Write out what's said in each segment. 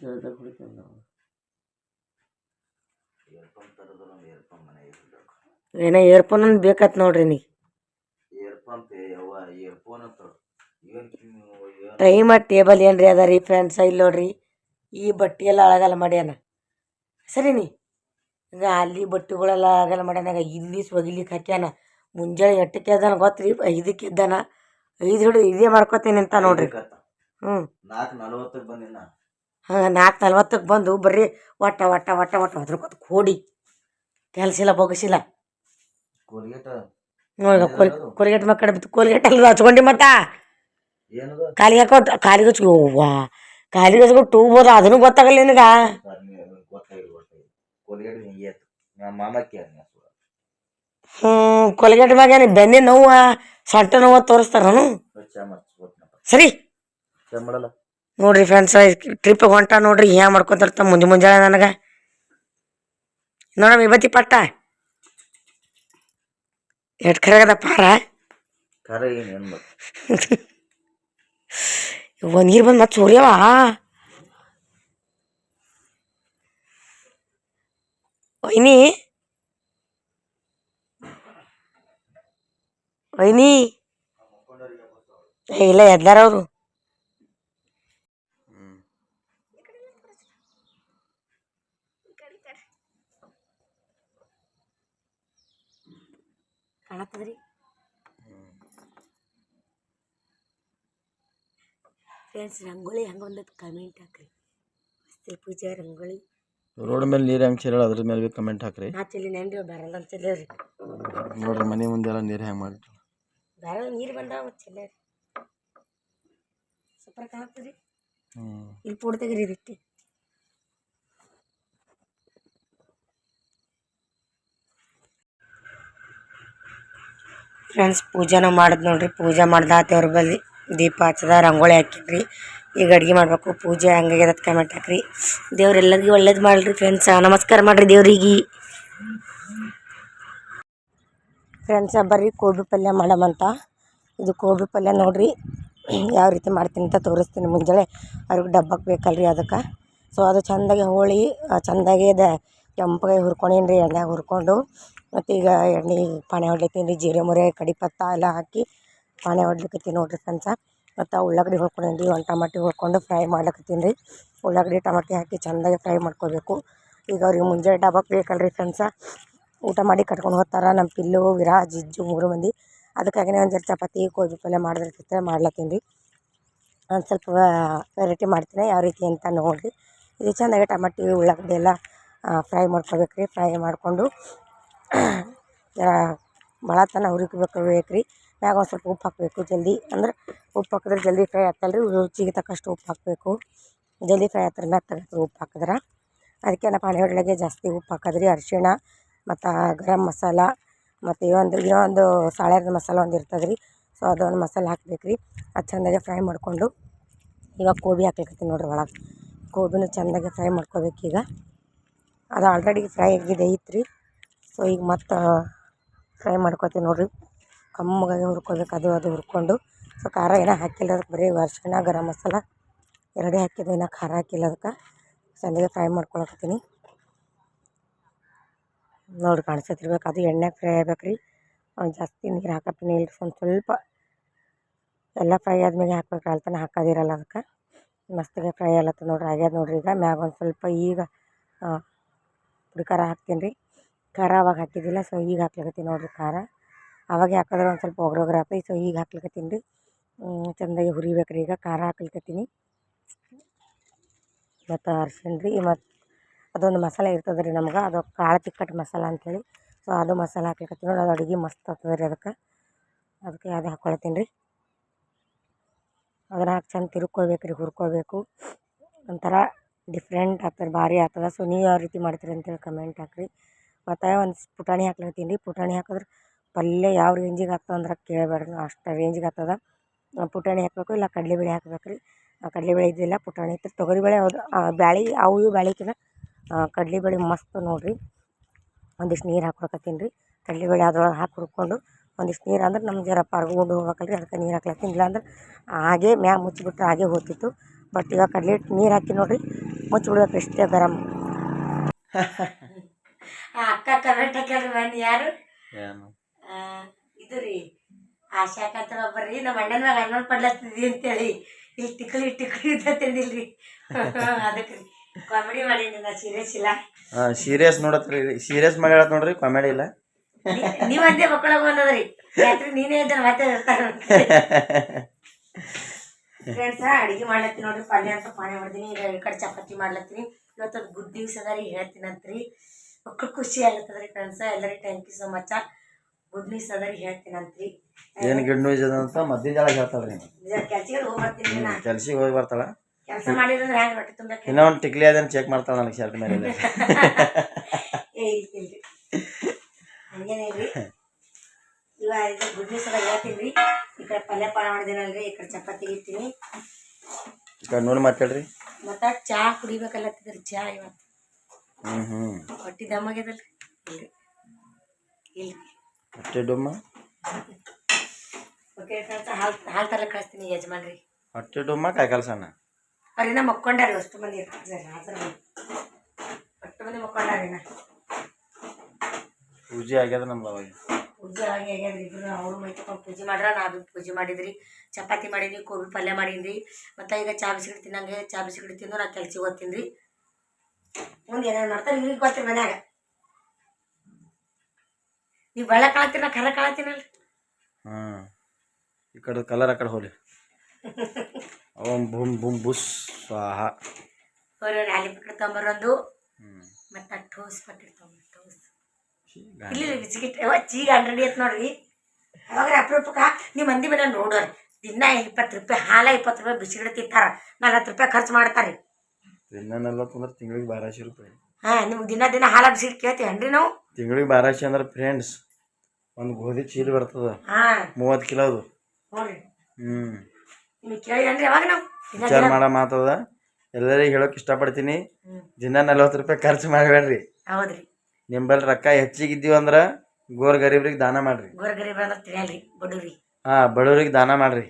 ಕೇಳ್ದಾಗ ಹೊಡಿತೇವೆ ನಾವು ಏನೋ ಇಯರ್ಫೋನ್ ಒಂದು ಬೇಕಾತ್ ನೋಡ್ರಿ ನೀ ಟೈಮ ಟೇಬಲ್ ಏನ್ರಿ ಅದ ರೀ ಫ್ಯಾನ್ಸ ಇಲ್ಲಿ ನೋಡ್ರಿ. ಈ ಬಟ್ಟೆ ಎಲ್ಲ ಅಳಗಲ್ಲ ಮಾಡ್ಯಾನ. ಸರಿ ನೀ. ಈಗ ಅಲ್ಲಿ ಬಟ್ಟೆಗಳೆಲ್ಲ ಅಳಗಲ್ಲ ಮಾಡ್ಯಾನಾಗ ಇಲ್ಲಿ ಒಗಿಲಿಕ್ಕೆ ಹಾಕ್ಯಾನ. ಮುಂಜಾನೆ ಎಟ್ಟಕ್ಕೆ ಎದ್ದಾನ ಗೊತ್ತ್ರಿ ಐದಕ್ಕೆ ಎದ್ದಾನ. ಐದು ಹಿಡಿದು ಇದೇ ಮಾಡ್ಕೊತೀನಿ ಅಂತ ನೋಡ್ರಿ. ಹ್ಞೂ ನಾಲ್ಕು ನಲವತ್ತಕ್ಕೆ ಬಂದಿನ. ಹಾಂ ನಾಲ್ಕು ನಲ್ವತ್ತಕ್ಕೆ ಬಂದು ಬರ್ರಿ ಒಟ್ಟ ಒಟ್ಟ ಒಟ್ಟ ಒಟ್ಟ ಅದ್ರಕೊತ್ ಕೋಡಿ. ಕೆಲಸ ಇಲ್ಲ ಬೊಗಸಿಲ್ಲ ಕೋಲ್ಗೇಟ್? ನೋಡಿ ಕೋಲ್ ಕೋಲ್ಗೇಟ್ ಮಕ್ಕಳು ಬಿತ್ತು ಕೋಲ್ಗೇಟ್ ಅಲ್ಲಿ ಹಚ್ಕೊಂಡಿ ಮತ್ತ? ಏನದ? ಕಾಲಿಗೆ ಹಾಕೋ ಕಾಲಿಗೆ ಹಚ್ಕೊ ವಾ ಕಾಲಿಗೆ ಹಚ್ಕೊಂಡು ಟೂ ಬೋದ ಅದನ್ನು ಗೊತ್ತಾಗಲ್ಲ ನಿನಗ? ಹ್ಞೂ ಕೊಲ್ಗೇಟ್ ಮ್ಯಾಗ ಏನು ಬೆನ್ನೆ ನೋವು ಸೊಂಟ ನೋವು ತೋರಿಸ್ತಾರನು? ಸರಿ. ಮಾಡಲ್ಲ. ನೋಡ್ರಿ ಫ್ರೆಂಡ್ಸ್ ಟ್ರಿಪ್ಪಿಗೆ ಹೊಂಟ ನೋಡ್ರಿ ಏನ್ ಮಾಡ್ಕೊಂತಿರ್ತಾವ ಮುಂಜೆ ಮುಂಜಾನೆ ನನಗೆ. ನೋಡಮ್ಮ ಇವತ್ತಿ ಪಟ್ಟ. ಎಟ್ ಖರೆ ಪಾರ. ಖರೆ ಏನು ಏನು ಮಾಡಿ ಇವ ನೀರು ಬಂದು ಮತ್ತೆ ಸೂರ್ಯವ. ಒಯ್ನಿ ಒಯ್ನಿ ಏ ಇಲ್ಲ ಎದ್ದಾರ ಕಾಣತ್ತದ್ರಿ. ಫ್ರೆಂಡ್ಸ್ ರಂಗೋಳಿ ಹಂಗೊಂದು ಕಮೆಂಟ್ ಹಾಕ್ರಿ. ಮಸ್ತಿ ಪೂಜೆ ರಂಗೋಳಿ ರೋಡ್ ಮೇಲೆ ನೀರು ಹೆಂಗೆ ಚೆಲ್ಲ ಅದ್ರ ಮೇಲೆ ಭೀ ಕಮೆಂಟ್ ಹಾಕ್ರಿ. ನಾ ಚೆಲ್ಲಿ ನೆನ್ರಿ ಬರಲ್ಲ ಅಂತ ಚೆಲ್ಲರಿ ನೋಡ್ರಿ ಮನೆ ಮುಂದೆಲ್ಲ ನೀರು ಹೆಂಗೆ ಮಾಡಿರಿ ಬರಲ್ಲ ನೀರು ಬಂದಾವ ಮತ್ತೆ ಚೆಲ್ಲರಿ ಸೂಪರ್ ಕಾಣತ್ತದ್ರಿ ಹ್ಞೂ ಇಲ್ಲಿ ರೀ ತೆಗೀರಿ ಫ್ರೆಂಡ್ಸ್ ಪೂಜೆನ ಮಾಡಿದ್ ನೋಡ್ರಿ. ಪೂಜೆ ಮಾಡ್ದ ದೇವ್ರ ಬಲ್ಲಿ. ದೀಪ ಹಚ್ಚದ ರಂಗೋಳಿ ಹಾಕಿದ್ರಿ. ಈಗ ಅಡ್ಗೆ ಮಾಡಬೇಕು. ಪೂಜೆ ಹಂಗಾಗ್ಯದ ಕಮೆಂಟ್ ಹಾಕ್ರಿ. ದೇವ್ರು ಎಲ್ಲರಿಗೂ ಒಳ್ಳೇದು ಮಾಡ್ರಿ ಫ್ರೆಂಡ್ಸ ನಮಸ್ಕಾರ ಮಾಡಿರಿ ದೇವ್ರಿಗೆ. ಫ್ರೆಂಡ್ಸ ಬರ್ರಿ ಕೋಬಿ ಪಲ್ಯ ಮಾಡಮಂತ ಇದು ಕೋಬಿ ಪಲ್ಯ ನೋಡ್ರಿ. ಯಾವ ರೀತಿ ಮಾಡ್ತೀನಿ ಅಂತ ತೋರಿಸ್ತೀನಿ ಮುಂಜಾನೆ ಅವ್ರಿಗೆ ಡಬ್ಬಕ್ಕೆ ಬೇಕಲ್ರಿ ಅದಕ್ಕೆ. ಸೊ ಅದು ಚೆಂದಾಗಿ ಹೋಳಿ ಚೆಂದಾಗಿ ಅದ ಕೆಂಪಗೆ ಹುರ್ಕೊಂಡೀನಿ ರೀ ಎಣ್ಣೆಗೆ ಹುರ್ಕೊಂಡು. ಮತ್ತು ಈಗ ಎಣ್ಣೆ ಪಾನಿ ಹೊಡ್ಲಿತ್ತೀನಿ ರೀ ಜೀರೆ ಮೊರೆ ಕಡಿಪತ್ತ ಎಲ್ಲ ಹಾಕಿ ಪಾನಿ ಹೊಡ್ಲಿಕತ್ತೀನಿ ನೋಡಿರಿ ಫ್ರೆಂಡ್ಸ. ಮತ್ತು ಉಳ್ಳಾಗಡ್ಡಿ ಹುರ್ಕೊಂಡೀನಿ ರೀ ಒಂದು ಟಮಾಟಿ ಹುರ್ಕೊಂಡು ಫ್ರೈ ಮಾಡ್ಲಕತ್ತೀನಿ ರೀ ಉಳ್ಳಾಗಡ್ಡಿ, ಟಮಾಟಿ ಹಾಕಿ ಚೆಂದಾಗಿ ಫ್ರೈ ಮಾಡ್ಕೋಬೇಕು. ಈಗ ಅವ್ರಿಗೆ ಮುಂಜಾನೆ ಡಬ್ಬಕ್ಕೆ ಬೇಕಲ್ರಿ ಫ್ರೆಂಡ್ಸ. ಊಟ ಮಾಡಿ ಕಟ್ಕೊಂಡು ಹೋಗ್ತಾರ ನಮ್ಮ ಪಿಲ್ಲು, ವಿರಾ, ಜಿಜ್ಜು ಮೂರು ಮಂದಿ. ಅದಕ್ಕಾಗಿನೇ ಒಂದು ಚಪಾತಿ ಕೋಬಿ ಪಲ್ಯ ಮಾಡಿದ್ರೆ ಮಾಡ್ಲತ್ತೀನಿ ರೀ ಒಂದು ಸ್ವಲ್ಪ ವೆರೈಟಿ ಮಾಡ್ತೀನಿ, ಯಾವ ರೀತಿ ಅಂತ ನೋಡಿರಿ. ಇದು ಚೆಂದಾಗಿ ಟಮಾಟಿ, ಉಳ್ಳಾಗಡ್ಡಿ ಎಲ್ಲ ಫ್ರೈ ಮಾಡ್ಕೊಬೇಕು ರೀ. ಫ್ರೈ ಮಾಡಿಕೊಂಡು ಭಾಳ ತನ ಹುರಿಬೇಕು ರೀ. ಮ್ಯಾಗ ಒಂದು ಸ್ವಲ್ಪ ಉಪ್ಪು ಹಾಕಬೇಕು ಜಲ್ದಿ. ಅಂದ್ರೆ ಉಪ್ಪು ಹಾಕಿದ್ರೆ ಜಲ್ದಿ ಫ್ರೈ ಆಗ್ತಲ್ಲ ರೀ ರುಚಿಗೆ ತಕ್ಕಷ್ಟು ಉಪ್ಪು ಹಾಕಬೇಕು. ಜಲ್ದಿ ಫ್ರೈ ಆಗ್ತಾರೆ ಮ್ಯಾಗ ಉಪ್ಪು ಹಾಕಿದ್ರೆ ಅದಕ್ಕೆ ನಾ ಪಾನಿ ಒಳಗೆ ಜಾಸ್ತಿ ಉಪ್ಪು ಹಾಕೋದ್ರಿ. ಅರಿಶಿಣ ಮತ್ತು ಗರಂ ಮಸಾಲ ಮತ್ತು ಇನ್ನೊಂದು ಇನ್ನೊಂದು ಸಾಳ್ಯಾರದ ಮಸಾಲ ಒಂದು ಇರ್ತದೆ ರೀ ಸೊ ಅದೊಂದು ಮಸಾಲೆ ಹಾಕ್ಬೇಕು ರೀ. ಅದು ಚೆಂದಾಗೆ ಫ್ರೈ ಮಾಡಿಕೊಂಡು ಇವಾಗ ಗೋಬಿ ಹಾಕ್ಲಿಕತ್ತೀನಿ ನೋಡ್ರಿ ಒಳಗೆ. ಗೋಬಿನೂ ಚೆಂದಾಗೆ ಫ್ರೈ ಮಾಡ್ಕೋಬೇಕು ಈಗ. ಅದು ಆಲ್ರೆಡಿ ಫ್ರೈ ಆಗಿದೆ, ಐತ್ರಿ. ಸೊ ಈಗ ಮತ್ತು ಫ್ರೈ ಮಾಡ್ಕೊತೀನಿ ನೋಡಿರಿ. ಕಮ್ಮಗಾಗಿ ಹುರ್ಕೊಬೇಕು, ಅದು ಅದು ಹುರ್ಕೊಂಡು. ಸೊ ಖಾರ ಏನೋ ಹಾಕಿಲ್ಲ ಅದಕ್ಕೆ, ಬರೀ ಅರ್ಶಿಣ, ಗರಂ ಮಸಾಲ ಎರಡೇ ಹಾಕಿದ್ದು ಇನ್ನೂ ಖಾರ ಹಾಕಿಲ್ಲ ಅದಕ್ಕೆ. ಚೆಂದಾಗಿ ಫ್ರೈ ಮಾಡ್ಕೊಳಕತ್ತೀನಿ. ನೋಡಿ ಕಾಣಿಸ್ತಿರ್ಬೇಕು ಅದು ಎಣ್ಣೆಗೆ ಫ್ರೈ ಆಗ್ಬೇಕು ರೀ ಜಾಸ್ತಿ ನೀರು ಹಾಕತ್ತೀನಿ ಇಲ್ರಿ, ಒಂದು ಸ್ವಲ್ಪ. ಎಲ್ಲ ಫ್ರೈ ಆದ್ಮೇಲೆ ಹಾಕ್ಬೇಕು ಅಲ್ತನ ಹಾಕೋದಿರಲ್ಲ ಅದಕ್ಕೆ. ಮಸ್ತಿಗೆ ಫ್ರೈ ಆಗತ್ತೆ ನೋಡ್ರಿ, ಆಗ್ಯದ ನೋಡ್ರಿ ಈಗ. ಮ್ಯಾಗ ಒಂದು ಸ್ವಲ್ಪ ಈಗ ಪುಡಿ ಖಾರ ಹಾಕ್ತೀನಿ ರೀ ಖಾರ ಅವಾಗ ಹಾಕಿದ್ದಿಲ್ಲ, ಸೊ ಈಗ ಹಾಕ್ಲಿಕತ್ತೀನಿ ನೋಡಿರಿ ಖಾರ. ಅವಾಗೆ ಹಾಕಿದ್ರೆ ಒಂದು ಸ್ವಲ್ಪ ಒಗ್ರು ಒಗ್ರು ಸೊ ಈಗ ಹಾಕ್ಲಿಕತ್ತೀನಿ ರೀ. ಚೆಂದಾಗಿ ಹುರಿಬೇಕು ರೀ ಈಗ ಖಾರ ಹಾಕ್ಲಿಕತ್ತೀನಿ. ಮತ್ತು ಅರ್ಶಿಣ ರೀ ಮತ್ತು ಅದೊಂದು ಮಸಾಲೆ ಇರ್ತದೆ ರೀ ನಮ್ಗೆ, ಅದು ಕಾಳು ಚಿಕ್ಕಟ್ ಮಸಾಲ ಅಂಥೇಳಿ ಸೊ ಅದು ಮಸಾಲೆ ಹಾಕ್ಲಿಕತ್ತೀನಿ ನೋಡಿ ಅದು ಅಡುಗೆ ಮಸ್ತ್ ಆಗ್ತದೆ ರೀ ಅದಕ್ಕೆ. ಅದಕ್ಕೆ ಅದು ಹಾಕ್ಕೊಳತ್ತೀನಿ ರೀ. ಅದನ್ನ ಹಾಕಿ ಚೆಂದ ತಿರ್ಕೊಬೇಕು ರೀ ಹುರ್ಕೋಬೇಕು. ಒಂಥರ ಡಿಫ್ರೆಂಟ್ ಆಗ್ತದೆ, ಭಾರಿ ಆಗ್ತದೆ. ಸೊ ನೀವು ಯಾವ ರೀತಿ ಮಾಡ್ತೀರಿ ಅಂತೇಳಿ ಕಮೆಂಟ್ ಹಾಕ್ರಿ. ಮತ್ತು ಒಂದು ಪುಟಾಣಿ ಹಾಕ್ಲತ್ತೀನಿ ರೀ. ಪುಟಾಣಿ ಹಾಕಿದ್ರೆ ಪಲ್ಯ ಯಾವ ರೇಂಜಿಗೆ ಆಗ್ತದೆ ಅಂದ್ರೆ ಕೇಳಬೇಡ್ರಿ ಅಷ್ಟು ರೇಂಜಿಗೆ ಆಗ್ತದೆ. ಪುಟಾಣಿ ಹಾಕಬೇಕು ಇಲ್ಲ ಕಡಲೆಬೇಳೆ ಹಾಕ್ಬೇಕು ರೀ ಕಡಲೆಬೇಳೆ ಇದ್ದಿಲ್ಲ ಪುಟಾಣಿ ಇತ್ತು. ತೊಗರಿಬೇಳೆ ಅದು ಬ್ಯಾಳಿ, ಅವು ಇವು ಬ್ಯಾಳಿಕಿನ ಕಡಲೆಬೇಳೆ ಮಸ್ತ್ ನೋಡಿರಿ. ಒಂದಿಷ್ಟು ನೀರು ಹಾಕ್ಕೊಳಕತ್ತೀನಿ ರೀ. ಕಡಲೆಬೇಳೆ ಅದ್ರೊಳಗೆ ಹಾಕಿ ಹುರ್ಕೊಂಡು ಒಂದಿಷ್ಟು ನೀರು ಅಂದ್ರೆ ನಮ್ಗೆ ಜರ ಪರ್ಗೊಂಡು ಹೋಗ್ಬೇಕಲ್ಲ ರೀ ಅದಕ್ಕೆ ನೀರು ಹಾಕ್ಲತ್ತೀನಿ. ಇಲ್ಲಾಂದ್ರೆ ಹಾಗೆ ಮ್ಯಾಗ ಮುಚ್ಚಿಬಿಟ್ರೆ ಹಾಗೆ ಹೋಗ್ತಿತ್ತು. ಬಟ್ ಇವಾಗ ಕಡಲೆ ಹಿಟ್ಟು ನೀರು ಹಾಕಿ ನೋಡಿರಿ ಮುಚ್ಚಿಬಿಡ್ಬೇಕು ಇಷ್ಟೇ ಗರಂ. ಅಕ್ಕ ಕಮೆಂಟ್ ಹಾಕ್ಯಾಳ್ರಿ ಬನ್ನಿ ಯಾರು? ಆ, ಇದು ರೀ ಆಶಾಕಂತ ಒಬ್ಬರ್ರಿ ನಮ್ಮ ಅಣ್ಣನ ಮ್ಯಾಗ ಅಣ್ಣನ ಪಡ್ಲತ್ತಿದ್ವಿ ಅಂತೇಳಿ. ಇಲ್ಲಿ ಟಿಕ್ಲಿ ಟಿಕ್ಲಿ ಅಂತ ತಿಂದಿಲ್ರಿ. ಅದಕ್ಕೆ ರೀ ಕಾಮಿಡಿ ಮಾಡೀನಿ ನಾ ಸೀರಿಯಸ್ ಇಲ್ಲ. ಸೀರಿಯಸ್ ನೋಡತ್ರಿ ಸೀರಿಯಸ್ ಮಾಡಿ ಹೇಳತ್ ನೋಡ್ರಿ ಕಾಮಿಡಿ ಇಲ್ಲ. ನೀವ್ ಅಂದೇ ಮಕ್ಕಳ ಬಂದದ್ರಿ. ರಾತ್ರಿ ನೀನೇ ಇದ್ದರೆ ಮತ್ತೆ ಇರ್ತಾರ ಫ್ರೆಂಡ್ಸ ಅಡಿಗೆ ಮಾಡ್ಲತ್ತೀನಿ ನೋಡ್ರಿ ಪಲ್ಯ ಅಂತ ಪಾನಿ ಮಾಡ್ತೀನಿ ಈಗ ಈ ಕಡೆ ಚಪಾತಿ ಮಾಡ್ಲತ್ತೀನಿ. ಇವತ್ತು ಅದು ಗುಡ್ ನ್ಯೂಸ್ ಅದ ರೀ ಹೇಳ್ತೀನಂತ್ರಿ ಮಕ್ಕಳು ಖುಷಿ ಆಗ್ಲತ್ತದ್ರಿ ಫ್ರೆಂಡ್ಸ್ ಎಲ್ಲರಿಗೆ thank you so much good news ಅದ ರೀ ಹೇಳ್ತೀನಂತ್ರಿ ಏನು ಗುಡ್ ನ್ಯೂಸ್ ಅದ ಅಂತ ಮದ್ದಿನ ಜಾಗ ಹೇಳ್ತಾಳ್ರಿ ಕೆಲ್ಸಕ್ಕೆ ಹೋಗಿ ಬರ್ತೀನಿ ನಾ. ಕೆಲ್ಸಿಗೆ ಹೋಗಿ ಬರ್ತಾಳ. ಕೆಲಸ ಮಾಡಿದ್ರೆ ಹ್ಯಾಂಗ್ ರೊಟ್ಟಿ ತುಂಬಾ ಇನ್ನೊಂದು ಟಿಕ್ಲಿ ಅದನ್ನ ಚೆಕ್ ಮಾಡ್ತಾಳ ನನಗೆ ಶರ್ಟ್ ಮೇಲೆ. ಏ ಇಲ್ರಿ ಹಂಗೇನೇ ರೀ. ಇದು ಗುಡ್ ನ್ಯೂಸ್ ಹೇಳ್ತೀನಿ. ರೀ ಈ ಕಡೆ ಪಲ್ಯ ಪಾನ ರೀ ಈ ಕಡೆ ಚಪಾತಿ ಇರ್ತೀನಿ ನೋಡಿ ಮಾತಾಡ್ರಿ ಮತ್ತ ಚಾ ಕುಡಿಬೇಕಲ್ಲತ್ತಿದ್ರಿ ಚಾ ಇವತ್ತು. ಹ್ಞೂ ಹ್ಞೂ ಹೊಟ್ಟಿ ದಮ್ಮಾಗ್ಯದಲ್ರಿ ಇಲ್ರಿ. ಇಲ್ರಿ. ಹೊಟ್ಟೆ ಡೊಮ್ಮ? ಓಕೆ ಹಾಲು ಹಾಲು ತರ ಕಳಿಸ್ತೀನಿ ಯಜಮಾನ್ರಿ. ಹೊಟ್ಟೆ ಡೊಮ್ಮ ಕಾಯಿ ಕಲ್ಸಣ್ಣ ಅವ್ರಿನ ಮಕ್ಕೊಂಡಾರಿ ಅಷ್ಟು ಮಂದಿ ಇರ್ತಾರೆ. ಅಷ್ಟು ಮಂದಿ ಮಕ್ಕೊಂಡಾರಿನ ಪೂಜೆ ಆಗ್ಯದ ನಮ್ದು ಅವಾಗ. ಪೂಜೆ ಆಗಿ ಆಗ್ಯದ ಇಬ್ರು ಅವ್ರು ಮೈ ಪೂಜೆ ಮಾಡ್ರ ನಾ ಬಿಟ್ಟು ಪೂಜೆ ಮಾಡಿದ್ರಿ. ಚಪಾತಿ ಮಾಡೀನಿ ಕೋಬಿ ಪಲ್ಯ ಮಾಡೀನಿ ಮತ್ತು ಈಗ ಚಾ ಬಿಸ್ಕಿಟ್ ತಿನ್ನಂಗೆ ಚಾ ಬಿಸ್ಕಿಟ್ ತಿಂದು ನಾ ಕೆಲ್ಸಿಗೆ ಓದ್ತೀನಿ ರೀ ಮುಂದೆ ಏನೇನು ಮಾಡ್ತಾರೆ ನಿಮಗೆ ಗೊತ್ತಿರಿ ಮನ್ಯಾಗ. ನೀವು ಬೆಳ್ಳ ಕಾಳ್ತೀರಿ ನಾ ಖರೆ ಕಾಳ್ತೀನಲ್ರಿ ಹಾಂ ಈ ಕಡೆ ಕಲರ್ ಆ ಕಡೆ ಹೋಲಿ ಓಂ ಬುಮ್ ಬುಮ್ ಬುಸ್ ಸ್ವಾಹ. ಅವ್ರು ಅಲ್ಲಿ ಪಕ್ಕಡ ತೊಂಬರೊಂದು ಮತ್ತು ಪಕ್ಕಡ ತೊಗೊಂಬರ್ ಟೋಸ್ ಇಲ್ಲಿ ಬಿಸ್ಕಿಟ್. ಯಾವ ಚೀಗ ಹಂಡ್ರೆಡ್ ಐತ್ ನೋಡ್ರಿ. ಅವಾಗ ಅಪರೂಪಕ್ಕೆ ನೀವು ಮಂದಿ ಮೇಲೆ ನೋಡೋರಿ. ದಿನ ಇಪ್ಪತ್ತು ರೂಪಾಯಿ ಹಾಲ ಇಪ್ಪತ್ತು ರೂಪಾಯಿ ಬಿಸ್ಕಿಟ್ ತಿಂತಾರ. ನಲ್ವತ್ತು ರೂಪಾಯಿ ಖರ್ಚು ಮಾಡ್ತಾರೆ. ದಿನ ನಲ್ವತ್ತು ಅಂದ್ರೆ ತಿಂಗಳಿಗೆ ಬಾರಾಶಿ ರೂಪಾಯಿ. ಹಾಂ ನಿಮ್ಗೆ ದಿನ ದಿನ ಹಾಲ ಬಿಸ್ಕಿಟ್ ಕೇಳ್ತೀವನ್ರಿ ನಾವು? ತಿಂಗಳಿಗೆ ಬಾರಾಶಿ ಅಂದ್ರೆ ಫ್ರೆಂಡ್ಸ್ ಒಂದು ಗೋಧಿ ಚೀಲ ಬರ್ತದ. ಹಾಂ. ಮೂವತ್ತು ಕಿಲೋದು ನೋಡ್ರಿ. ಹ್ಞೂ ನಿಮಗೆ ಕೇಳಿದನ್ರಿ ಅವಾಗ ನಾವು? ದಿನ ವಿಚಾರ ದಿನ. ಮಾಡೋ ಮಾತದ. ಎಲ್ಲರಿಗೆ ಹೇಳೋಕೆ ಇಷ್ಟಪಡ್ತೀನಿ. ದಿನ ನಲ್ವತ್ತು ರೂಪಾಯಿ ಖರ್ಚು ಮಾಡಬೇಡ್ರಿ. ಹೌದ್ರಿ. ನಿಂಬಲ್ಲಿ ರೊಕ್ಕ ಹೆಚ್ಚಿಗಿದ್ದೀವಿ ಅಂದ್ರೆ ಗೋರ್ ಗರೀಬ್ರಿಗೆ ದಾನ ಮಾಡ್ರಿ. ಗೋರ್ ಗರೀಬ್ ಅಂದ್ರೆ ತಿಳಿಯಲ್ರಿ ಬಡವ್ರಿ. ಹಾ ಬಡವ್ರಿಗೆ ದಾನ ಮಾಡ್ರಿ.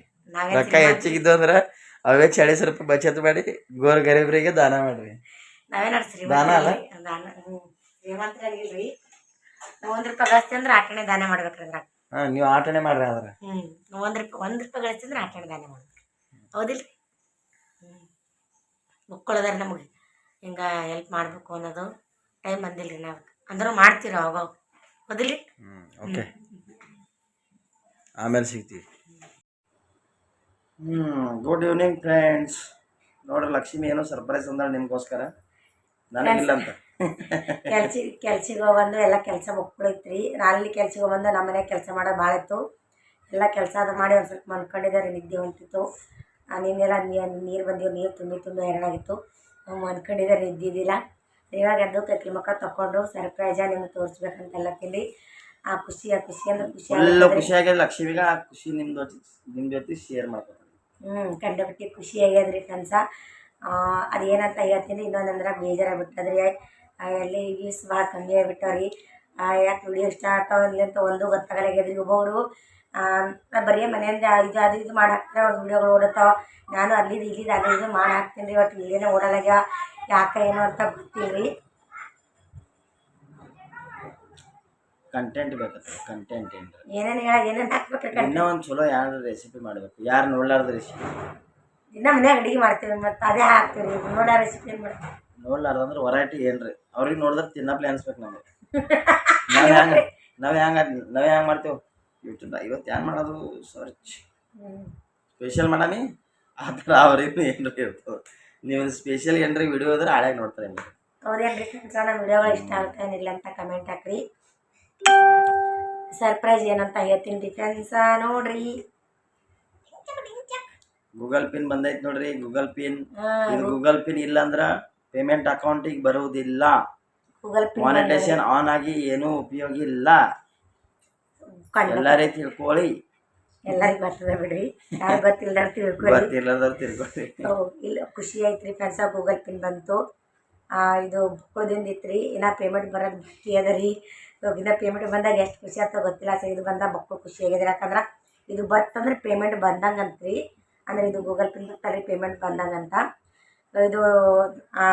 ರೊಕ್ಕ ಹೆಚ್ಚಿಗೆ ಇದ್ದು ಅಂದ್ರೆ ಅವೇ ಚಳಿ ರೂಪಾಯಿ ಬಚತ್ ಮಾಡಿ ಗೋರ್ ಗರೀಬ್ರಿಗೆ ದಾನ ಮಾಡ್ರಿ. ನಾವೇ ನಡ್ಸ್ರಿ ದಾನ ಅಲ್ಲ? ದಾನ ಹ್ಞೂ ಶ್ರೀಮಂತರಾಗಿಲ್ರಿ ನಾವು ಒಂದು ರೂಪಾಯಿ ಗಳಿಸ್ತೀವಿ ಅಂದ್ರೆ ಆಟಣೆ ದಾನ ಮಾಡ್ಬೇಕ್ರಿ ಅದ್ರಾಗ ಹಾಂ ನೀವು ಆಟಣೆ ಮಾಡ್ರಿ ಆದ್ರೆ. ಹ್ಞೂ ಒಂದು ರೂಪಾಯಿ ಒಂದ್ ರೂಪಾಯಿ ಗಳಿಸಿದ್ರೆ ಆಟಣೆ ದಾನ ಮಾಡ್ಬೇಕು ಹೌದಿಲ್ರಿ? ಹ್ಞೂ ಮಕ್ಕಳದಾರ ನಮಗೆ. ಹಿಂಗೆ ಹೆಲ್ಪ್ ಮಾಡಬೇಕು ಅನ್ನೋದು ಟೈಮ್ ಬಂದಿಲ್ಲ ರೀ ನಾವು. ಅಂದರೂ ಮಾಡ್ತೀರ ಅವಾಗ. ಹೌದಿಲ್ಲ ಹ್ಞೂ ಓಕೆ ಆಮೇಲೆ ಸಿಗ್ತೀವಿ. ಹ್ಞೂ ಗುಡ್ ಈವ್ನಿಂಗ್ ಫ್ರೆಂಡ್ಸ್ ನೋಡ್ರಿ ಲಕ್ಷ್ಮಿ ಏನೋ ಸರ್ಪ್ರೈಸ್ ಅಂದಾಳೆ ನಿಮ್ಗೋಸ್ಕರ. ನನಗಿಲ್ಲ ಅಂತ. ಕೆಲ್ಸ ಕೆಲ್ಸಿಗೆ ಹೋಗ್ಬಂದು ಎಲ್ಲ ಕೆಲಸ ಮಕ್ಕಳು ರೀ ಅಲ್ಲಿ ಕೆಲ್ಸಿಗೆ ಹೋಗ್ಬಂದು ನಮ್ಮ ಮನ್ಯಾಗ ಕೆಲಸ ಮಾಡೋದು ಭಾಳ ಇತ್ತು. ಎಲ್ಲ ಕೆಲಸ ಅದು ಮಾಡಿ ಒಂದು ಸ್ವಲ್ಪ ಮನ್ಕೊಂಡಿದ್ದಾರೆ ನಿದ್ದೆ ಹೊಂಟಿತ್ತು. ಆ ನಿನ್ನೆಲ್ಲ ನೀರು ಬಂದಿವು ನೀರು ತುಂಬಿ ತುಂಬಿ ಹೈರಾಣಾಗಿತ್ತು. ನಾವು ಮನ್ಕೊಂಡಿದ್ದಾರೆ ನಿದ್ದೆ ಇದ್ದಿಲ್ಲ ಇವಾಗ ಎದ್ದು ಕಕ್ಕಿ ಮಕ್ಕ ತಗೊಂಡು ಸರ್ಪ್ರೈಜ ನಿಮ್ಗೆ ತೋರಿಸ್ಬೇಕಂತ ಎಲ್ಲ ತಿಂದು ಆ ಖುಷಿ ಆ ಖುಷಿ ಅಂದ್ರೆ ಖುಷಿ ಫುಲ್ ಆಗ್ತದೆ. ಖುಷಿ ಆಗ್ಯದ ಲಕ್ಷ್ಮಿಗೆ ಆ ಖುಷಿ ನಿಮ್ಮ ಜೊತೆ ನಿಮ್ಮ ಜೊತೆ ಶೇರ್ ಮಾಡ್ಕೊತೀನಿ. ಹ್ಞೂ ಕಂಡಪಟ್ಟಿ ಖುಷಿ ಆಗ್ಯದ್ರಿ ಫ್ರೆಂಡ್ಸ ಅದು ಏನಂತ ಹೇಳ್ತೀನಿ ಇನ್ನೊಂದಂದ್ರೆ ಬೇಜಾರಾಗ್ಬಿಟ್ಟದ್ರಿ ಎಲ್ಲಿ ವ್ಯೂಸ್ ಭಾಳ ಕಮ್ಮಿ ಆಗಿಬಿಟ್ಟವ್ರಿ. ಯಾಕೆ ವಿಡಿಯೋ ಇಷ್ಟ ಆಗ್ತಾವಲ್ಲಿ ಅಂತ ಒಂದು ಗೊತ್ತಾಗಲಾಗ್ಯದ್ರಿ ಒಬ್ಬೊಬ್ರು ಬರೀ ಮನೆಯಿಂದ ಇದು ಅದು ಇದು ಮಾಡಿ ಹಾಕ್ತಾರೆ ಅವ್ರ ವಿಡಿಯೋಗಳು ಓಡುತ್ತಾವ ನಾನು ಅಲ್ಲಿದ್ದು ಇಲ್ಲಿದ್ದು ಅದು ಇದು ಮಾಡಿ ಹಾಕ್ತೀನಿ ರೀ ಒಟ್ಟು ಇಲ್ಲೇನೆ ಓಡಲಾಗ್ಯ ಯಾಕೆ ಏನು ಅಂತ ಬರ್ತೀವಿ ಕಂಟೆಂಟ್ ಬೇಕತ್ತ ಕಂಟೆಂಟ್ ಏನು ಏನೇನು ಹೇಳ ಏನೇನು ಹಾಕ್ಬೇಕು ಇನ್ನೂ ಒಂದು ಚಲೋ ಯಾರು ರೆಸಿಪಿ ಮಾಡಬೇಕು ಯಾರು ನೋಡ್ಲಾರ್ದ ರೆಸಿಪಿ ದಿನ ಮನ್ಯಾಗ ಅಡುಗೆ ಮಾಡ್ತೀವಿ ಮತ್ತು ಅದೇ ಹಾಕ್ತೀವಿ ನೋಡ ರೆಸಿಪಿ ಏನು ಮಾಡ್ತೀವಿ. ನೋಡ್ಲಾರ್ದ ಅಂದ್ರೆ ವೆರೈಟಿ ಏನ್ರಿ? ಅವ್ರಿಗೆ ನೋಡಿದ್ರೆ ತಿನ್ನಪ್ಲೆ ಅನ್ಸ್ಬೇಕು ನಮಗೆ. ನಾವು ಹೆಂಗೆ ನಾವು ಹೆಂಗೆ ನಾವು ಹೆಂಗೆ ಮಾಡ್ತೇವೆ? ಯೂಟ್ಯೂಬ್ ಇವತ್ತು ಏನು ಮಾಡೋದು? ಸರ್ಚ್ ಸ್ಪೆಷಲ್ ಮಾಡಾಮಿ ಆ ಥರ ಏನು ಏನ್ರಿ ಇರ್ತದೆ. ನೀವು ಸ್ಪೆಷಲ್ ಏನ್ರಿ ವಿಡಿಯೋ ಆದ್ರೆ ಹಾಳಾಗಿ ನೋಡ್ತಾರೆ ಹೌದೇನ್ರಿ ಫ್ರೆಂಡ್ಸ್ ನಮ್ಮ ವಿಡಿಯೋಗಳು ಇಷ್ಟ ಆಗುತ್ತೆ ಏನಿಲ್ಲ ಅಂತ ಕಮೆಂಟ್ ಹಾಕ್ರಿ. ಸರ್ಪ್ರೈಸ್ ಏನಂತ ಹೇಳ್ತೀನಿ ರೀ ಫ್ರೆಂಡ್ಸ ನೋಡ್ರಿ. ಗೂಗಲ್ ಪಿನ್ ಬಂದೈತೆ ನೋಡ್ರಿ ಗೂಗಲ್ ಪಿನ್ ಇದು ಗೂಗಲ್ ಪಿನ್ ಇಲ್ಲ ಅಂದ್ರ ಪೇಮೆಂಟ್ ಅಕೌಂಟಿಗೆ ಬರುವುದಿಲ್ಲ ಗೂಗಲ್ ಪೇ ಮಾನಿಟೇಷನ್ ಆನ್ ಆಗಿ ಏನೂ ಉಪಯೋಗ ಇಲ್ಲ. ಎಲ್ಲರೇ ತಿಳ್ಕೊಳ್ಳಿ ಎಲ್ಲರಿಗೂ ಬರ್ತದೆ ಬಿಡ್ರಿ. ಯಾರು ತಿಳ್ಕೊಳ್ಳಿ ಗೊತ್ತಿಲ್ಲದವ್ರು ತಿಳ್ಕೊಳ್ಳಿ ಇಲ್ಲ ಖುಷಿ ಐತ್ರಿ ಫ್ರೆಂಡ್ಸ ಗೂಗಲ್ ಪಿನ್ ಬಂತು ಇದು ಬುಕ್ಕೋದಿಂದ ಇತ್ತು ಇನ್ನ ಪೇಮೆಂಟ್ ಬರೋದು ಬಾಕಿ ಅದ ರೀ. ಇನ್ನ ಪೇಮೆಂಟ್ ಬಂದಾಗ ಎಷ್ಟು ಖುಷಿ ಆಗ್ತದೆ ಗೊತ್ತಿಲ್ಲ. ಸರ್ ಇದು ಬಂದಾಗ ಮಕ್ಕಳು ಖುಷಿ ಆಗಿದೆ. ಯಾಕಂದ್ರೆ ಇದು ಬರ್ತಂದ್ರೆ ಪೇಮೆಂಟ್ ಬಂದಂಗೆ ಅಂತ್ರಿ ಅಂದ್ರೆ ಇದು ಗೂಗಲ್ ಪಿನ್ ಬರ್ತಾರೆ ಪೇಮೆಂಟ್ ಬಂದಂಗೆ ಅಂತ ಇದು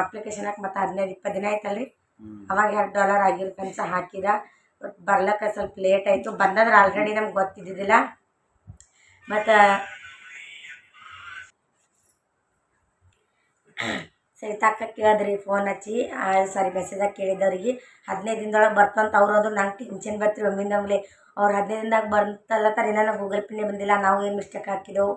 ಅಪ್ಲಿಕೇಶನ್ ಹಾಕಿ ಮತ್ತು ಹದಿನೈದು ಇಪ್ಪತ್ತು ದಿನ ಆಯ್ತಲ್ರಿ. ಅವಾಗ ಎರಡು ಡಾಲರ್ ಫ್ರೆಂಡ್ಸ ಹಾಕಿದ. ಬಟ್ ಬರ್ಲಕ್ಕ ಸ್ವಲ್ಪ ಲೇಟ್ ಆಯಿತು. ಬಂದಂದ್ರೆ ಆಲ್ರೆಡಿ ನಮ್ಗೆ ಗೊತ್ತಿದ್ದಿದ್ದಿಲ್ಲ. ಮತ್ತು ತಕ್ಕ ಕೇಳಿದ್ರಿ ಫೋನ್ ಹಚ್ಚಿ. ಸಾರಿ ಮೆಸೇಜಾಗಿ ಕೇಳಿದವ್ರಿಗೆ ಹದಿನೈದು ದಿನದೊಳಗೆ ಬರ್ತಂತ ಅವ್ರು ಅದು ನಂಗೆ ಟೆನ್ಷನ್ ಬರ್ತೀವಿ ಒಮ್ಮಿಂದೊಮ್ಲೆ ಅವ್ರು ಹದಿನೈದು ದಿನದಾಗ ಬರ್ತಲ್ಲತ್ತಾರ ಇನ್ನೂ ಗೂಗಲ್ ಪಿನೇ ಬಂದಿಲ್ಲ. ನಾವು ಏನು ಮಿಸ್ಟೇಕ್ ಹಾಕಿದೆವು?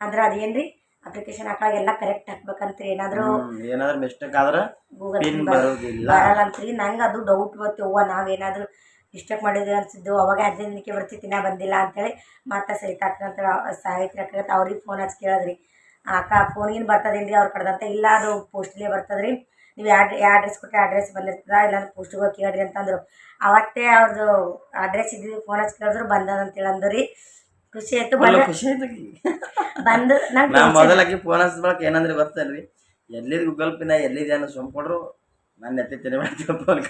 ಅಂದ್ರೆ ಅದೇನು ರೀ ಅಪ್ಲಿಕೇಶನ್ ಹಾಕೋ ಎಲ್ಲ ಕರೆಕ್ಟ್ ಹಾಕ್ಬೇಕಂತ್ರಿ. ಏನಾದರೂ ಏನಾದರೂ ಮಿಸ್ಟೇಕ್ ಆದ್ರೆ ಗೂಗಲ್ ಪಿನ್ ಬರೋದಿಲ್ಲ. ಬರಲ್ಲ ಅಂತ್ರಿ ನಂಗೆ ಅದು ಡೌಟ್ ಬರ್ತೀವ. ನಾವೇನಾದರೂ ಮಿಸ್ಟೇಕ್ ಮಾಡಿದ್ವಿ ಅನ್ಸಿದ್ದು ಅವಾಗ ಹದಿನೈದು ದಿನಕ್ಕೆ ಬರ್ತಿತ್ತು ಇನ್ನೂ ಬಂದಿಲ್ಲ ಅಂತೇಳಿ ಮತ್ತೆ ಸಹಿತ ಅಕ್ಕಂತ ಸಾಹಿತ್ಯ ಅಕ್ಕಂತ ಅವ್ರಿಗೆ ಫೋನ್ ಹಚ್ಚಿ ಕೇಳಿದ್ರಿ. ಅಕ್ಕ ಬರ್ತದೇನು ಬರ್ತದೇನ್ರಿ ಅವ್ರ ಕಡ್ದಂತ ಇಲ್ಲ ಅದು ಪೋಸ್ಟ್ಲೇ ಬರ್ತದ್ರಿ. ನೀವು ಯಾವ ಯಾವ ಅಡ್ರೆಸ್ ಕೊಟ್ಟರೆ ಅಡ್ರೆಸ್ ಬಂದಿರ್ತದ ಇಲ್ಲಾಂದ್ರೆ ಪೋಸ್ಟಿಗೆ ಹೋಗಿ ಕೇಳ್ರಿ ಅಂತಂದರು. ಅವತ್ತೇ ಅವ್ರದ್ದು ಅಡ್ರೆಸ್ ಇದ್ದಿದ್ದು ಫೋನ್ ಹಚ್ಚಿ ಕೇಳಿದ್ರು ಬಂದದ ಅಂತೇಳಿ ರೀ. ಖುಷಿ ಆಯ್ತು ಖುಷಿ ಆಯ್ತು. ಬಂದು ನಾ ನಂಗೆ ಮೊದಲಾಗಿ ಫೋನ್ ಹಚ್ಕೊಳಕ್ ಏನಂದ್ರೆ ಗೊತ್ತಲ್ರಿ ಎಲ್ಲಿದ್ ಗೂಗಲ್ ಪಿನ ಎಲ್ಲಿದೆ ಅನ್ನೋ ಸುಮ್ಕೊಂಡ್ರು? ನಾನು ಎತ್ತಿ ಮಾಡ್ತೀವಿ ಫೋನ್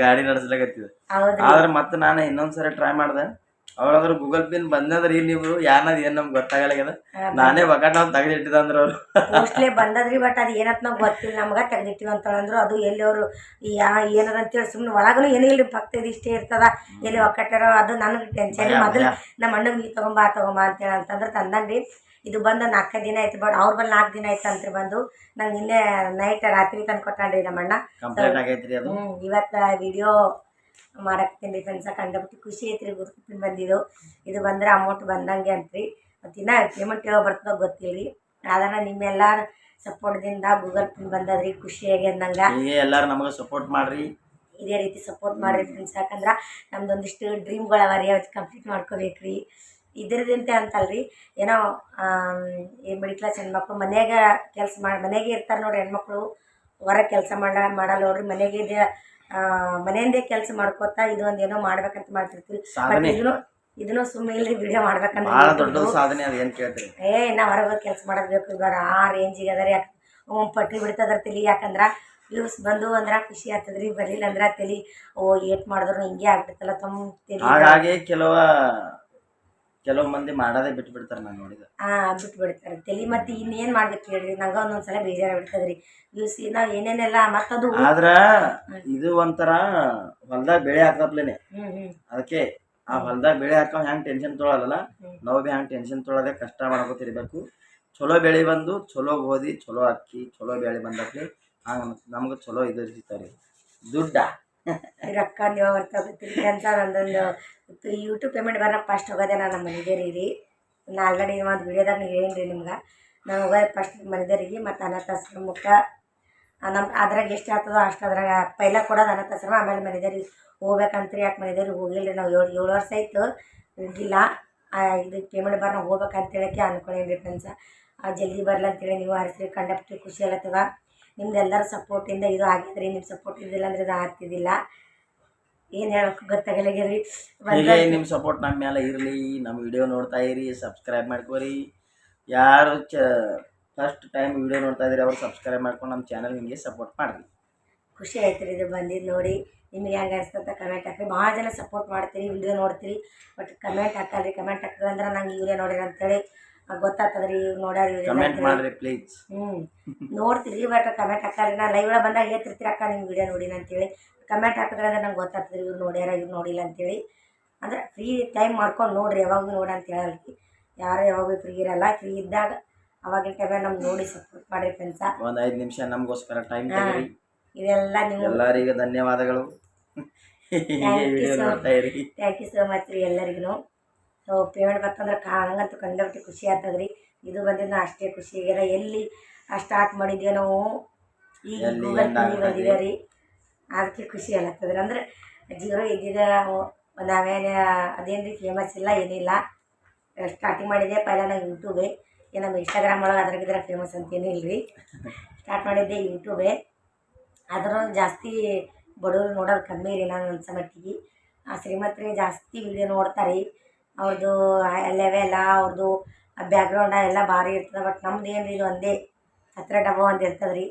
ಗಾಡಿ ನಡೆಸ್ಲಾಗತ್ತಿದೆ ಹೌದ್ರಿ. ಆದ್ರೆ ಮತ್ತೆ ನಾನು ಇನ್ನೊಂದ್ಸರಿ ಟ್ರೈ ಮಾಡ್ದೆ. ಅವ್ರಾದ್ರು ಗೂಗಲ್ ಪಿನ್ ಬಂದದ್ರಿ ನೀವು ಅನ್ನೋದು ಏನ್ ನಮ್ಗೆ ಗೊತ್ತಾಗಲಾಗ್ಯದ ನಾನೇ ಬಕಾಟ್ ನಾವು ತೆಗೆದಿಟ್ಟಿದ ಅಂದ್ರೆ ಅವ್ರು. ಮೋಸ್ಟ್ಲಿ ಬಂದದ್ರಿ ಬಟ್ ಅದು ಏನತ್ ನಮ್ಗೆ ಗೊತ್ತಿಲ್ಲ. ನಮ್ಗೆ ತೆಗ್ದಿಟ್ಟಿವಿ ಅಂತಂದ್ರು ಅದು ಎಲ್ಲಿ ಅವರು ಯಾ ಏನದ ಅಂತೇಳಿ ಸುಮ್ಮನೆ ಒಳಗೂ ಏನೂ ಇಲ್ಲ ಭಕ್ತ ಇದು ಇಷ್ಟೇ ಇರ್ತದ. ಎಲ್ಲಿ ಒಕ್ಕಟ್ಟಾರ ಅದು ನನಗೆ ಟೆನ್ಷನ್ ಮೊದಲು. ನಮ್ಮ ಅಣ್ಣಗೆ ನೀ ತಗೊಂಬಾ ತಗೊಂಬಾ ಅಂತೇಳಿ ಅಂತಂದ್ರೆ ತಂದಂಡಿ ಇದು ಬಂದು ನಾಲ್ಕೈದು ದಿನ ಆಯ್ತು ಬಟ್ ಅವ್ರ ಬಂದು ನಾಲ್ಕು ದಿನ ಆಯ್ತು ಅಂತ ಬಂದು ನಂಗೆ ನಿನ್ನೆ ನೈಟ್ ರಾತ್ರಿ ತಂದು ಕೊಟ್ಟಿ ನಮ್ಮ ಅಣ್ಣ ಕಂಪ್ಲೇಂಟ್ ಅದು? ಹ್ಞೂ ಇವತ್ತು ವಿಡಿಯೋ ಮಾಡಾಕ್ತೀನಿ ಫ್ರೆಂಡ್ಸ ಕಂಡಬಿಟ್ಟು ಖುಷಿ ಐತ್ರಿ ಗುರುತಿನ ಬಂದಿದ್ದು. ಇದು ಬಂದ್ರೆ ಅಮೌಂಟ್ ಬಂದಂಗೆ ಅಂತ್ರಿ. ದಿನ ಪೇಮೆಂಟ್ ಯಾವಾಗ ಬರ್ತದೋ ಗೊತ್ತಿಲ್ಲ ರೀ ಆದ್ರೆ ನಿಮ್ಮೆಲ್ಲ ಸಪೋರ್ಟ್ದಿಂದ ಗೂಗಲ್ ಪಿನ್ ಬಂದದ್ರಿ ಖುಷಿ ಅಂದಂಗೆ ಹೀಗೆ ನಮಗೆ ಸಪೋರ್ಟ್ ಮಾಡ್ರಿ. ಇದೇ ರೀತಿ ಸಪೋರ್ಟ್ ಮಾಡ್ರಿ ಫ್ರೆಂಡ್ಸ್ ಯಾಕಂದ್ರೆ ನಮ್ದೊಂದಿಷ್ಟು ಒಂದಿಷ್ಟು ಡ್ರೀಮ್ಗಳು ಅವ ರೀ ಅವತ್ತು ಕಂಪ್ಲೀಟ್ ಮಾಡ್ಕೋಬೇಕು ರೀ ಇದ್ರದಂತೆ ಅಂತಲ್ರಿ. ಏನೋ ಈ ಮಿಡಿಲ್ ಕ್ಲಾಸ್ ಹೆಣ್ಮಕ್ಳು ಮನೆಯಾಗ ಕೆಲಸ ಮಾಡಿ ಮನೆಗೆ ಇರ್ತಾರೆ ನೋಡ್ರಿ ಹೆಣ್ಮಕ್ಳು. ಹೊರಗೆ ಕೆಲಸ ಮಾಡ ಮಾಡಲ್ಲ ನೋಡ್ರಿ ಮನೆಗೆ ಇದೆ ಮನೆಯಿಂದೇ ಕೆಲಸ ಮಾಡ್ಕೋತಾ ಇದು ಒಂದು ಏನೋ ಮಾಡ್ಬೇಕಂತ ಮಾಡ್ತಿರ್ತೀವಿ ಇದನ್ನು ಇದನ್ನು ಸುಮ್ಮನೆ ಇಲ್ರಿ ವಿಡಿಯೋ ಮಾಡ್ಬೇಕಂತ ಏ ನಾ ಹೊರಗೆ ಕೆಲಸ ಮಾಡೋದು ಬೇಕು. ಬೇಡ ಆ ರೇಂಜಿಗೆ ಅದರ. ಯಾಕೆ ಪಟ್ಟಿ ಬಿಡ್ತದ್ರ ತಲಿ. ಯಾಕಂದ್ರೆ ವ್ಯೂಸ್ ಬಂದು ಅಂದ್ರೆ ಖುಷಿ ಆಗ್ತದ್ರಿ. ಬರಲಿಲ್ಲ ಅಂದ್ರೆ ತಲಿ ಓ ಏಟ್ ಮಾಡಿದ್ರು ಹಿಂಗೆ ಆಗ್ಬಿಡ್ತಲ್ಲ ತಮ್ಮ ತಲಿ. ಹಾಗಾಗಿ ಕೆಲವ ಕೆಲವು ಮಂದಿ ಮಾಡೋದೇ ಬಿಟ್ಟು ಬಿಡ್ತಾರೆ ನಾನು ನೋಡಿದ. ಆ ಬಿಟ್ಟು ಬಿಡ್ತಾರೆ ತಲಿ ಮತ್ತೆ ಇನ್ನೇನು ಮಾಡ್ಬೇಕು ಹೇಳ್ರಿ ನಂಗೆ ಒಂದೊಂದ್ಸಲ ಬೇಜಾರು ಬಿಡ್ತದ್ರಿ ವ್ಯೂಸ್ ನಾವು ಏನೇನೆಲ್ಲ ಮತ್ತದು ಆದ್ರೆ ಇದು ಒಂಥರ ಹೊಲ್ದಾಗ ಬೆಳೆ ಹಾಕಪ್ಲೇನೆ ಅದಕ್ಕೆ ಆ ಹೊಲ್ದಾಗ ಬೆಳೆ ಹಾಕೋ ಹೆಂಗ್ ಟೆನ್ಷನ್ ತೊಗೊಳಲ್ಲ. ನಾವು ಬಿ ಹ್ಯಾಂಗೆ ಟೆನ್ಷನ್ ತೊಗೊಳದೆ ಕಷ್ಟ ಮಾಡ್ಕೊತಿರ್ಬೇಕು ಚಲೋ ಬೆಳೆ ಬಂದು ಚಲೋ ಗೋಧಿ ಚಲೋ ಅಕ್ಕಿ ಚಲೋ ಬೆಳೆ ಬಂದಕ್ಕೆ ಹಂಗೆ ನಮ್ಗೆ ಚಲೋ ಇದು ಸಿಗ್ತಾವ್ರಿ ದುಡ್ಡ. ರೊಕ್ಕ ನೀವು ಬರ್ತಾಗತ್ತೀರಿ ಅಂತ ಒಂದೊಂದು ಯೂಟ್ಯೂಬ್ ಪೇಮೆಂಟ್ ಬರೋ ಫಸ್ಟ್ ಹೋಗೋದೆ ನಾನು ನಮ್ಮ ಮನೆದೇರಿ ರೀ ನಾ ಆಲ್ರೆಡಿ ಒಂದು ವೀಡಿಯೋದಾಗ ಹೇಳೀನಿ ರೀ ನಿಮ್ಗೆ. ನಾನು ಹೋಗೋದು ಫಸ್ಟ್ ಮನೆದೇರಿಗೆ ಮತ್ತು ಅನಾಥಾಶ್ರಮಕ್ಕೆ ನಮ್ಮ ಅದ್ರಾಗ ಎಷ್ಟು ಆಗ್ತದೋ ಅಷ್ಟು ಅದ್ರಾಗ ಪೈಲ ಕೊಡೋದು ಅನಾಥಾಶ್ರಮ ಆಮೇಲೆ ಮನೆದೇರಿಗೆ ಹೋಗ್ಬೇಕಂತ್ರಿ, ಯಾಕೆ ಮನೆದೇರಿಗೆ ಹೋಗಿಲ್ಲ ನಾವು ಏಳು ಏಳು ವರ್ಷ ಆಯಿತು ಹೋಗಿಲ್ಲ ಇದು ಪೇಮೆಂಟ್ ಬರ ನಾವು ಹೋಗ್ಬೇಕಂತ ಹೇಳಕ್ಕೆ ಅನ್ಕೊಂಡೇನಿ ರೀ ಫ್ರೆಂಡ್ಸ ಜಲ್ದಿ ಬರಲ್ಲ ಅಂತೇಳಿ ನೀವು ಹರಿಸ್ರಿ ಕಂಡಪ್ಟಿ ಖುಷಿ ಆಗತ್ತದ ನಿಮ್ದು ಎಲ್ಲರ ಸಪೋರ್ಟಿಂದ ಇದು ಆಗಿದ್ರಿ ನಿಮ್ಮ ಸಪೋರ್ಟ್ ಇದ್ದಿಲ್ಲ ಅಂದ್ರೆ ಇದು ಆಗ್ತಿದ್ದಿಲ್ಲ. ಏನು ಹೇಳೋಕೆ ಗೊತ್ತಾಗಲಾಗ್ಯದ್ರಿ ಹೀಗೆ ನಿಮ್ಮ ಸಪೋರ್ಟ್ ನಮ್ಮ ಮೇಲೆ ಇರಲಿ ನಮ್ಮ ವಿಡಿಯೋ ನೋಡ್ತಾ ಇರಿ ಸಬ್ಸ್ಕ್ರೈಬ್ ಮಾಡ್ಕೋರಿ. ಯಾರು ಚ ಫಸ್ಟ್ ಟೈಮ್ ವಿಡಿಯೋ ನೋಡ್ತಾ ಇದ್ರಿ ಅವ್ರು ಸಬ್ಸ್ಕ್ರೈಬ್ ಮಾಡ್ಕೊಂಡು ನಮ್ಮ ಚಾನಲ್ ನಿಮಗೆ ಸಪೋರ್ಟ್ ಮಾಡ್ರಿ. ಖುಷಿ ಆಯ್ತು ರೀ ಇದು ಬಂದಿದ್ದು ನೋಡಿ. ನಿಮಗೆ ಹೆಂಗೆ ಅನಿಸ್ತಂತ ಕಮೆಂಟ್ ಹಾಕ್ರಿ. ಭಾಳ ಜನ ಸಪೋರ್ಟ್ ಮಾಡ್ತೀರಿ ವಿಡಿಯೋ ನೋಡ್ತೀರಿ ಬಟ್ ಕಮೆಂಟ್ ಹಾಕಲ್ರಿ. ಕಮೆಂಟ್ ಹಾಕಿದ್ರೆ ಅಂದ್ರೆ ನಂಗೆ ಇವರೇ ನೋಡಿರಿ ಅಂತೇಳಿ ಗೊತ್ತಾಗ್ತದ್ರಿ ನೋಡ್ಯಾರ ಕಮೆಂಟ್. ಮಾಡಿರಿ ಪ್ಲೀಸ್ ಹ್ಞೂ ನೋಡ್ತೀರಿ ಬಟ್ ಕಮೆಂಟ್ ಹಾಕಲ್ರಿ ನಾ ಲೈವ್ ಒಳಗೆ ಬಂದಾಗ ಹೇಳ್ತಿರ್ತೀರಿ ಅಕ್ಕ ನಿಮ್ಮ ವಿಡಿಯೋ ನೋಡಿನ ಅಂತೇಳಿ ಕಮೆಂಟ್ ಹಾಕಿದ್ರೆ ಅಂದ್ರೆ ನಂಗೆ ಗೊತ್ತಾಗ್ತದ್ರಿ ಇವ್ರು ನೋಡ್ಯಾರ ಇವ್ರು ನೋಡಿಲ್ಲ ಅಂತೇಳಿ. ಅಂದ್ರೆ ಫ್ರೀ ಟೈಮ್ ಮಾಡ್ಕೊಂಡು ನೋಡ್ರಿ ಯಾವಾಗ ನೋಡಿ ಅಂತ ಹೇಳಲ್ರಿ ಯಾರು ಯಾವಾಗ ಫ್ರೀ ಇರಲ್ಲ ಫ್ರೀ ಇದ್ದಾಗ ಅವಾಗಿನ ಟೈಮಲ್ಲಿ ನಮ್ಗೆ ನೋಡಿ ಸಪೋರ್ಟ್ ಮಾಡಿರಿ ಫ್ರೆಂಡ್ಸ ಒಂದು ಐದು ನಿಮಿಷ ನಮಗೋಸ್ಕರ ಟೈಮ್ ಇದೆಲ್ಲ ನೀವು ಎಲ್ಲರಿಗೂ ಧನ್ಯವಾದಗಳು. ಥ್ಯಾಂಕ್ ಯು ಸೋ ಮಚ್ ರೀ ಎಲ್ಲರಿಗೂ ಪೇಮೆಂಟ್ ಬರ್ತಂದ್ರೆ ಕಾಣಂಗಂತೂ ಕಂಡಬಿಟ್ಟು ಖುಷಿ ಆಗ್ತದ್ರಿ. ಇದು ಬಂದಿದ್ದು ಅಷ್ಟೇ ಖುಷಿ. ಆಗ್ಯದ ಎಲ್ಲಿ ಸ್ಟಾರ್ಟ್ ಮಾಡಿದ್ವಿ ನಾವು? ಈಗ ಗೂಗಲ್ ಪೇ ಬಂದಿದೆ ರೀ. ಅದಕ್ಕೆ ಖುಷಿ ಆಗ್ತದ್ರಿ. ಅಂದ್ರೆ ಜೀರೋ ಇದ್ದಿದ್ದ ನಾವೇನು ಅದೇನು ರೀ ಫೇಮಸ್ ಇಲ್ಲ ಏನಿಲ್ಲ. ಸ್ಟಾರ್ಟಿಂಗ್ ಮಾಡಿದ್ದೆ ಪೈಲ ನಾವು ಯೂಟ್ಯೂಬೇ ಏನು ನಮ್ಮ ಇನ್ಸ್ಟಾಗ್ರಾಮ್ ಒಳಗೆ ಅದ್ರಾಗಿದ್ರೆ ಫೇಮಸ್ ಅಂತೇನೂ ಇಲ್ರಿ. ಸ್ಟಾರ್ಟ್ ಮಾಡಿದ್ದೆ ಯೂಟ್ಯೂಬೇ ಆದರೂ ಜಾಸ್ತಿ ಬಡವರು ನೋಡೋದು ಕಮ್ಮಿ ರೀ ನಾನು ಅನ್ಸೋ ಮಟ್ಟಿಗೆ. ಆ ಶ್ರೀಮಂತರೇ ಜಾಸ್ತಿ ವಿಡಿಯೋ ನೋಡ್ತಾರೆ. ರೀ ಅವ್ರದ್ದು ಲೆವೆಲ್ಲ ಅವ್ರದ್ದು ಬ್ಯಾಕ್ಗ್ರೌಂಡ ಎಲ್ಲ ಭಾರಿ ಇರ್ತದೆ ಬಟ್ ನಮ್ದು ಏನು ಇದು ಒಂದೇ ಹತ್ತಿರ ಡಬ್ಬ ಒಂದು ಇರ್ತದೆ ರೀ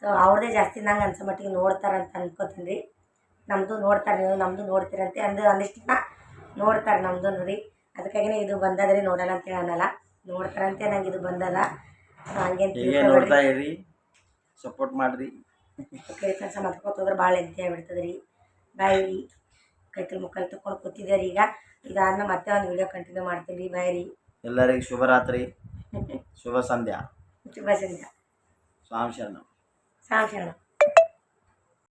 ಸೊ ಅವ್ರದ್ದೇ ಜಾಸ್ತಿ ನಂಗೆ ಅನ್ಸೋ ಮಟ್ಟಿಗೆ ನೋಡ್ತಾರೆ ಅಂತ ಅನ್ಕೋತೀನಿ ರೀ ನಮ್ಮದು ನೋಡ್ತಾರೆ ನೀವು ನಮ್ಮದು ನೋಡ್ತೀರಂತೆ ಅಂದು ಒಂದಿಷ್ಟು ಜನ ನೋಡ್ತಾರೆ ನಮ್ಮದು ನೋಡಿ. ಅದಕ್ಕಾಗಿನೇ ಇದು ಬಂದದ್ರಿ ನೋಡೋಣ ಅಂತೇಳಿ ಅನ್ನಲ್ಲ ನೋಡ್ತಾರಂತೆ ನಂಗೆ ಇದು ಬಂದದ ಹಂಗೇನು ಹೀಗೆ ನೋಡ್ತಾ ಇರಿ ಸಪೋರ್ಟ್ ಮಾಡಿರಿ. ಕೈ ಕೆಲಸ ಮಾಡ್ಕೊತ ಹೋದ್ರೆ ಭಾಳ ಹೆಲ್ತಿ ಬಿಡ್ತದೆ ರೀ ಬಾಯ್. ಕೈ ಕೈಕಲ್ ಮುಕ್ಕಲ್ ತಕೊಂಡು ಕೂತಿದ್ದೆ ರೀ ಈಗ. ಇದಾದ್ಮೇಲೆ ಮತ್ತೆ ಒಂದು ವಿಡಿಯೋ ಕಂಟಿನ್ಯೂ ಮಾಡ್ತೀನಿ. ರೀ ಬಾಯ್ ರೀ. ಎಲ್ಲರಿಗೂ ಶುಭರಾತ್ರಿ ಶುಭ ಸಂಧ್ಯಾ. ಶುಭ ಸಂಧ್ಯಾ. ಸ್ವಾಮಿ ಶರಣ. ಸ್ವಾಮಿ ಶರಣ.